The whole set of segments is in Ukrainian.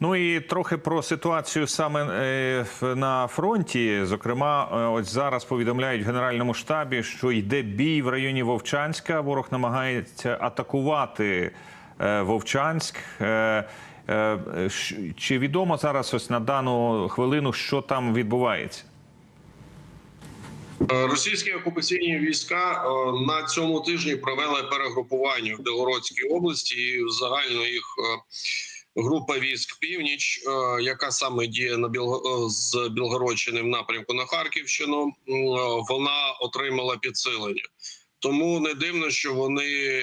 Ну і трохи про ситуацію саме е, на фронті. Зокрема, е, ось зараз повідомляють в генеральному штабі, що йде бій в районі Вовчанська. Ворог намагається атакувати е, Вовчанськ. Чи відомо зараз ось на дану хвилину, що там відбувається? Російські окупаційні війська на цьому тижні провели перегрупування в Білгородській області. І загально їх група військ Північ, е, яка саме діє на Білго- е, з Білгородщини в напрямку на Харківщину. е, Вона отримала підсилення. Тому не дивно, що вони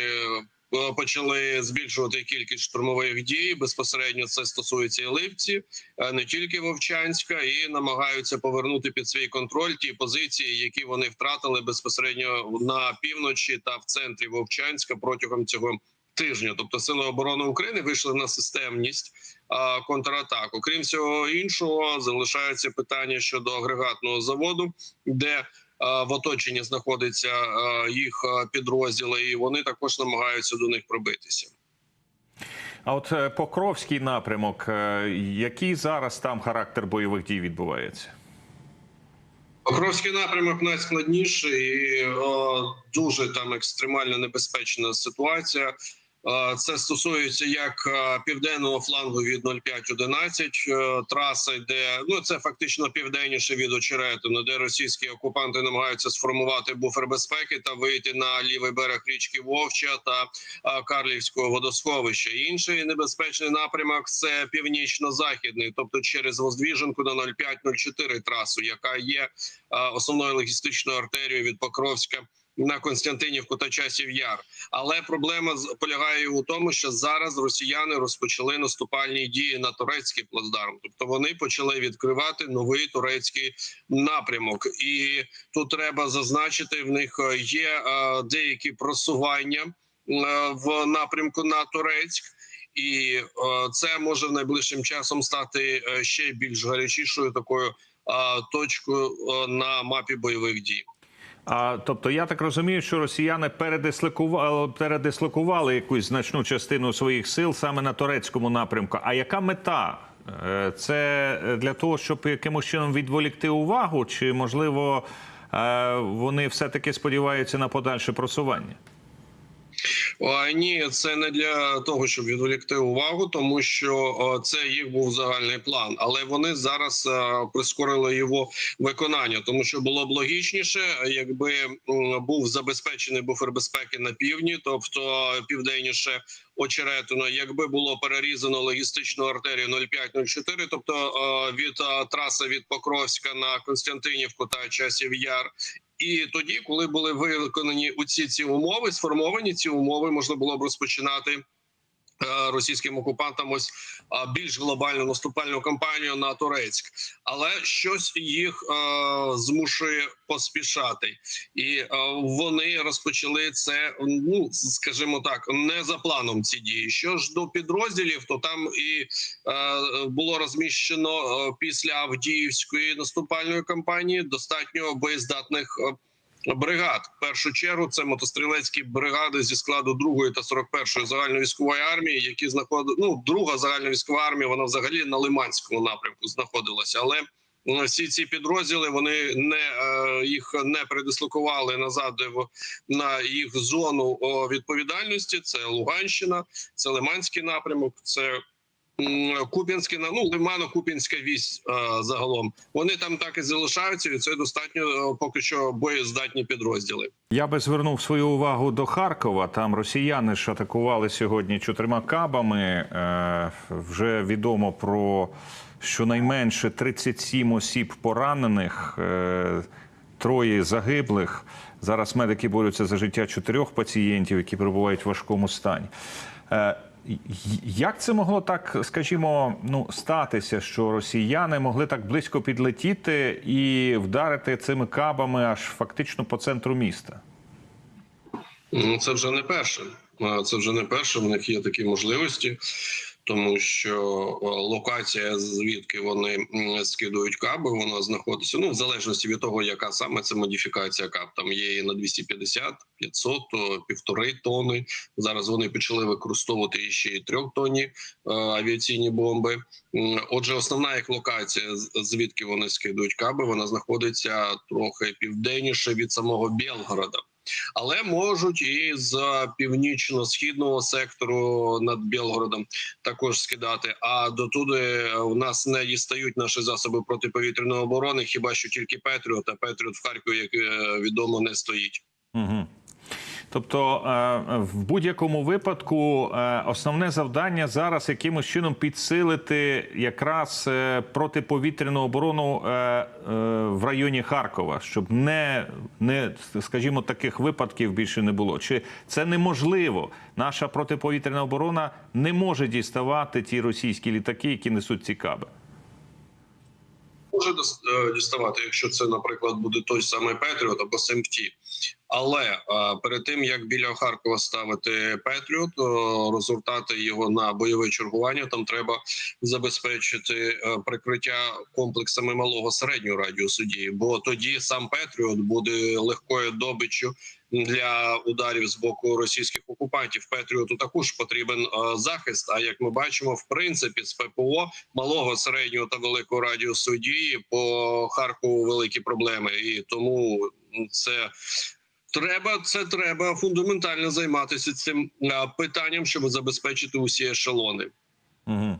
почали збільшувати кількість штурмових дій. Безпосередньо це стосується і Ливці, е, не тільки Вовчанська, і намагаються повернути під свій контроль ті позиції, які вони втратили безпосередньо на півночі та в центрі Вовчанська протягом цього тижня. Тобто, сили оборони України вийшли на системність контратаку. Крім всього іншого, залишається питання щодо агрегатного заводу, де в оточенні знаходяться їх підрозділи, і вони також намагаються до них пробитися. А от е, Покровський напрямок, е, який зараз там характер бойових дій відбувається? Покровський напрямок найскладніший і о, дуже там екстремально небезпечна ситуація. Е, Це стосується як е, південного флангу від 0511, е, траси, де ну це фактично південніше від Очеретину, де російські окупанти намагаються сформувати буфер безпеки та вийти на лівий берег річки Вовча та Карлівського водосховища. Інший небезпечний напрямок це північно-західний, тобто через Воздвіженку на 0504 трасу, яка є основною логістичною артерією від Покровська на Константинівку та часів яр. Але проблема полягає у тому, що зараз росіяни розпочали наступальні дії на турецький плацдарм. Тобто вони почали відкривати новий турецький напрямок, і тут треба зазначити: в них е, є е, деякі просування е, в напрямку на Турецьк. І це може найближчим часом стати ще більш гарячішою такою точкою на мапі бойових дій. А тобто, я так розумію, що росіяни передислокували, передислокували якусь значну частину своїх сил саме на турецькому напрямку. А яка мета? Е, Це для того, щоб якимось чином відволікти увагу, чи можливо е, вони все-таки сподіваються на подальше просування? Ні, це не для того, щоб відволікти увагу, тому що це їх був загальний план. Але вони зараз прискорили його виконання, тому що було б логічніше, якби був забезпечений буфер безпеки на півдні, тобто південніше очеретино, якби було перерізано логістичну артерію 0504, тобто від траси від Покровська на Константинівку та часів яр. І тоді, коли були виконані оці ці умови, сформовані ці умови, можна було б розпочинати російським окупантам ось більш глобальну наступальну кампанію на Турецьк, але щось їх е, змушує поспішати, і е, вони розпочали це. Ну скажімо так, не за планом ці дії. Що ж до підрозділів, то там і е, було розміщено е, після Авдіївської наступальної кампанії достатньо боєздатних. Е, Бригад в першу чергу це мотострілецькі бригади зі складу 2 та 41 загальновійськової армії, які знаходили ну друга загальновійськова армія. Вона взагалі на Лиманському напрямку знаходилася, але ну, всі ці підрозділи вони не е, їх не передислокували назад на їх зону відповідальності. Це Луганщина, це Лиманський напрямок, це на- ну Лимано-Куп'янська вісь е, загалом. Вони там так і залишаються, і це достатньо е, поки що боєздатні підрозділи. Я би звернув свою увагу до Харкова. Там росіяни ж атакували сьогодні чотирма кабами. Е, Вже відомо про щонайменше 37 осіб поранених, троє загиблих. Зараз медики борються за життя чотирьох пацієнтів, які перебувають в важкому стані. Як це могло так, скажімо, ну статися, що росіяни могли так близько підлетіти і вдарити цими кабами аж фактично по центру міста? Ну, це вже не перше. Це вже не перше. В них є такі можливості. Тому що е, локація, звідки вони скидують каби, вона знаходиться ну в залежності від того, яка саме це модифікація каб. Там є і на 250, 500, то півтори тони. Зараз вони почали використовувати ще й трьохтонні е, авіаційні бомби. Отже, основна їх локація, звідки вони скидують каби, вона знаходиться трохи південніше від самого Білгорода. Але можуть і з північно-східного сектору над Білгородом також скидати. А дотуди в нас не дістають наші засоби протиповітряної оборони, хіба що тільки Петріот, а Петріот в Харкові, як е, відомо, не стоїть. Угу. Тобто, е, в будь-якому випадку е, основне завдання зараз якимось чином підсилити якраз е, протиповітряну оборону в районі Харкова, щоб не, не скажімо, таких випадків більше не було. Чи це неможливо? Наша протиповітряна оборона не може діставати ті російські літаки, які несуть ці каби. Може діставати, якщо це, наприклад, буде той самий Петріот або СМТ. Але е, перед тим як біля Харкова ставити Петріот, е, розгортати його на бойове чергування, там треба забезпечити е, прикриття комплексами малого середнього радіусу дії. Бо тоді сам Петріот буде легкою добиччю для ударів з боку російських окупантів. Петріоту також потрібен е, захист. А як ми бачимо, в принципі, з ППО малого, середнього та великого радіусу дії по Харкову великі проблеми, і тому це. Треба це треба фундаментально займатися цим е, питанням, щоб забезпечити усі ешелони. Угу.